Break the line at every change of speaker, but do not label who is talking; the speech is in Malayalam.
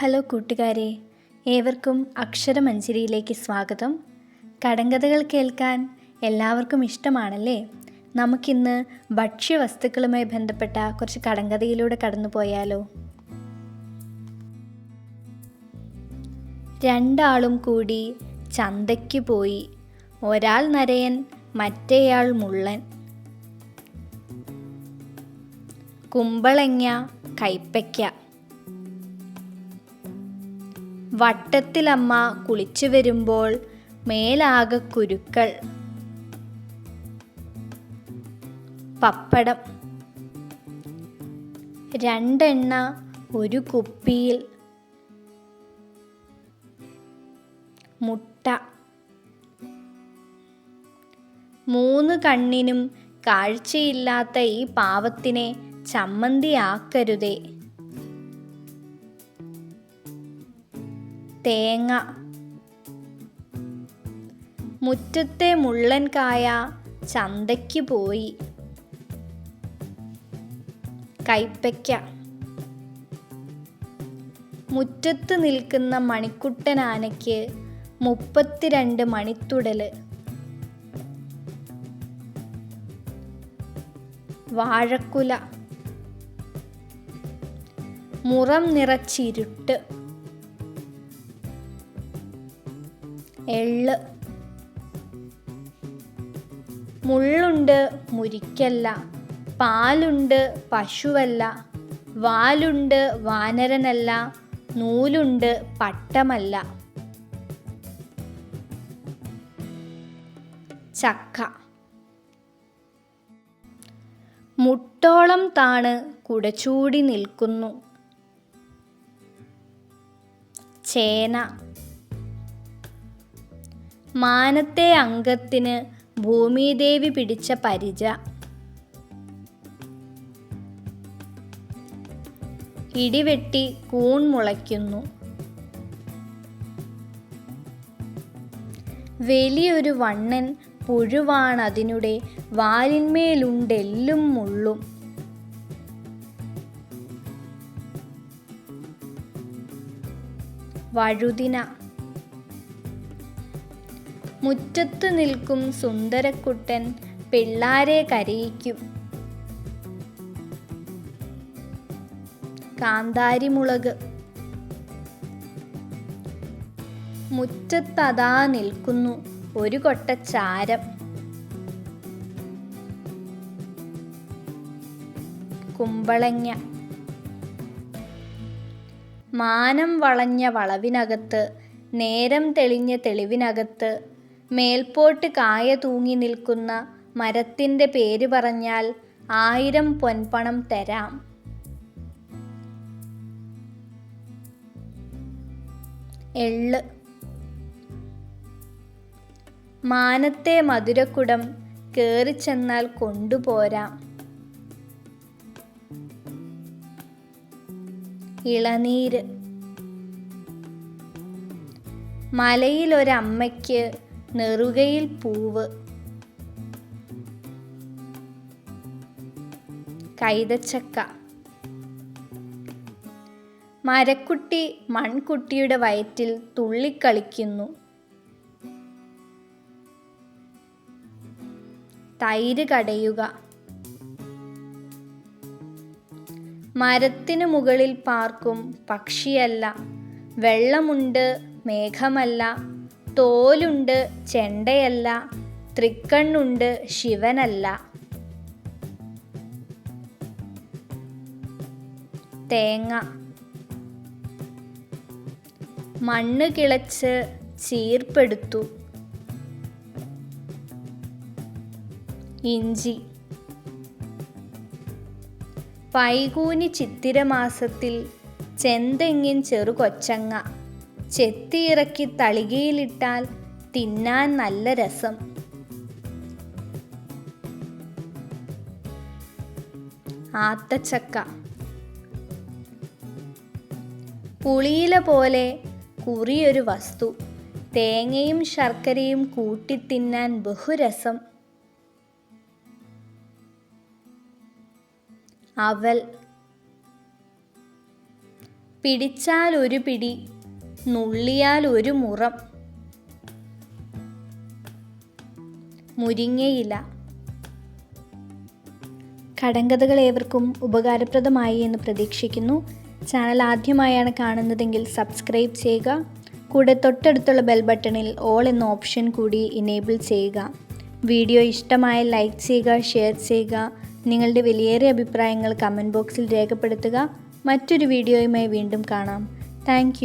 ഹലോ കൂട്ടുകാരെ. ഏവർക്കും അക്ഷരമഞ്ജരിയിലേക്ക് സ്വാഗതം. കടങ്കഥകൾ കേൾക്കാൻ എല്ലാവർക്കും ഇഷ്ടമാണല്ലേ? നമുക്കിന്ന് ഭക്ഷ്യവസ്തുക്കളുമായി ബന്ധപ്പെട്ട കുറച്ച് കടങ്കഥയിലൂടെ കടന്നു പോയാലോ രണ്ടാളും കൂടി ചന്തയ്ക്ക് പോയി. ഒരാൾ നരയൻ മറ്റേയാൾ മുള്ളൻ. കുമ്പളങ്ങ കൈപ്പയ്ക്ക. വട്ടത്തിലമ്മ കുളിച്ചു വരുമ്പോൾ മേലാകെ കുരുക്കൾ. പപ്പടം. രണ്ടെണ്ണ ഒരു കുപ്പിയിൽ. മുട്ട. മൂന്ന് കണ്ണിനും കാഴ്ചയില്ലാത്ത ഈ പാവത്തിനെ ചമ്മന്തിയാക്കരുതേ തേങ്ങ. മുറ്റത്തെ മുള്ളൻ കായ ചന്തയ്ക്ക് പോയി. കൈപ്പയ്ക്ക. മുറ്റത്ത് നിൽക്കുന്ന മണിക്കുട്ടനാനയ്ക്ക് മുപ്പത്തിരണ്ട് മണിത്തുടൽ. വാഴക്കുല. മുറം നിറച്ചിരുട്ട്. എള്ള്. മുള്ളുണ്ട് മുരിക്കല്ല. പാലുണ്ട് പശുവല്ല. വാലുണ്ട് വാനരനല്ല. നൂലുണ്ട് പട്ടമല്ല. ചക്ക. മുട്ടോളം താണ് കുടച്ചൂടി നിൽക്കുന്നു. ചേന. മാനത്തെ അംഗത്തിന് ഭൂമിദേവി പിടിച്ച പരിച. ഇടിവെട്ടി കൂൺ മുളയ്ക്കുന്നു. വലിയൊരു വണ്ണൻ പുഴുവാണതിനുടെ വാലിന്മേലുണ്ടെല്ലും മുള്ളും. വഴുതിന മുറ്റത്ത് നിൽക്കും സുന്ദരക്കുട്ടൻ പിള്ളാരെ കരയിക്കും. കാന്താരിമുളക്. മുറ്റത്തതാ നിൽക്കുന്നു ഒരു കൊട്ട ചാരം. കുമ്പളങ്ങ. മാനം വളഞ്ഞ വളവിനകത്ത് നേരം തെളിഞ്ഞ തെളിവിനകത്ത് മേൽപോട്ട് കായ തൂങ്ങി നിൽക്കുന്ന മരത്തിന്റെ പേര് പറഞ്ഞാൽ ആയിരം പൊൻപണം തരാം. എൾ മാനത്തെ മധുരക്കുടം കേറിച്ചെന്നാൽ കൊണ്ടുപോരാം. ഇളനീര്. മലയിലൊരമ്മയ്ക്ക് നെറുകയിൽ പൂവ്. കൈതച്ചക്ക. മരക്കുട്ടി മൺകുട്ടിയുടെ വയറ്റിൽ തുള്ളിക്കളിക്കുന്നു. തൈര് കടയുക. മരത്തിനു മുകളിൽ പാർക്കും പക്ഷിയല്ല. വെള്ളമുണ്ട് മേഘമല്ല. തോലുണ്ട് ചെണ്ടയല്ല തൃക്കണ്ണുണ്ട് ശിവനല്ല. തേങ്ങ. മണ്ണ് കിളച്ച് ചീർപ്പെടുത്തു. ഇഞ്ചി. പൈകൂനി ചിത്തിരമാസത്തിൽ ചെന്തെങ്ങിൻ ചെറുകൊച്ചങ്ങ. ചെത്തിയിറക്കി തളികയിലിട്ടാൽ തിന്നാൻ നല്ല രസം. ആത്തച്ചക്ക. പുളിയില പോലെ കുറിയൊരു വസ്തു. തേങ്ങയും ശർക്കരയും കൂട്ടിത്തിന്നാൻ ബഹുരസം. അവൽ. പിടിച്ചാൽ ഒരു പിടി നുള്ളിയാൽ ഒരു മുറം. മുരിങ്ങയില. കടങ്കഥകൾ ഏവർക്കും ഉപകാരപ്രദമായി എന്ന് പ്രതീക്ഷിക്കുന്നു. ചാനൽ ആദ്യമായാണ് കാണുന്നതെങ്കിൽ സബ്സ്ക്രൈബ് ചെയ്യുക. കൂടെ തൊട്ടടുത്തുള്ള ബെൽ ബട്ടണിൽ ഓൾ എന്ന ഓപ്ഷൻ കൂടി ഇനേബിൾ ചെയ്യുക. വീഡിയോ ഇഷ്ടമായ ലൈക്ക് ചെയ്യുക ഷെയർ ചെയ്യുക. നിങ്ങളുടെ വിലയേറിയ അഭിപ്രായങ്ങൾ കമന്റ് ബോക്സിൽ രേഖപ്പെടുത്തുക. മറ്റൊരു വീഡിയോയുമായി വീണ്ടും കാണാം. താങ്ക്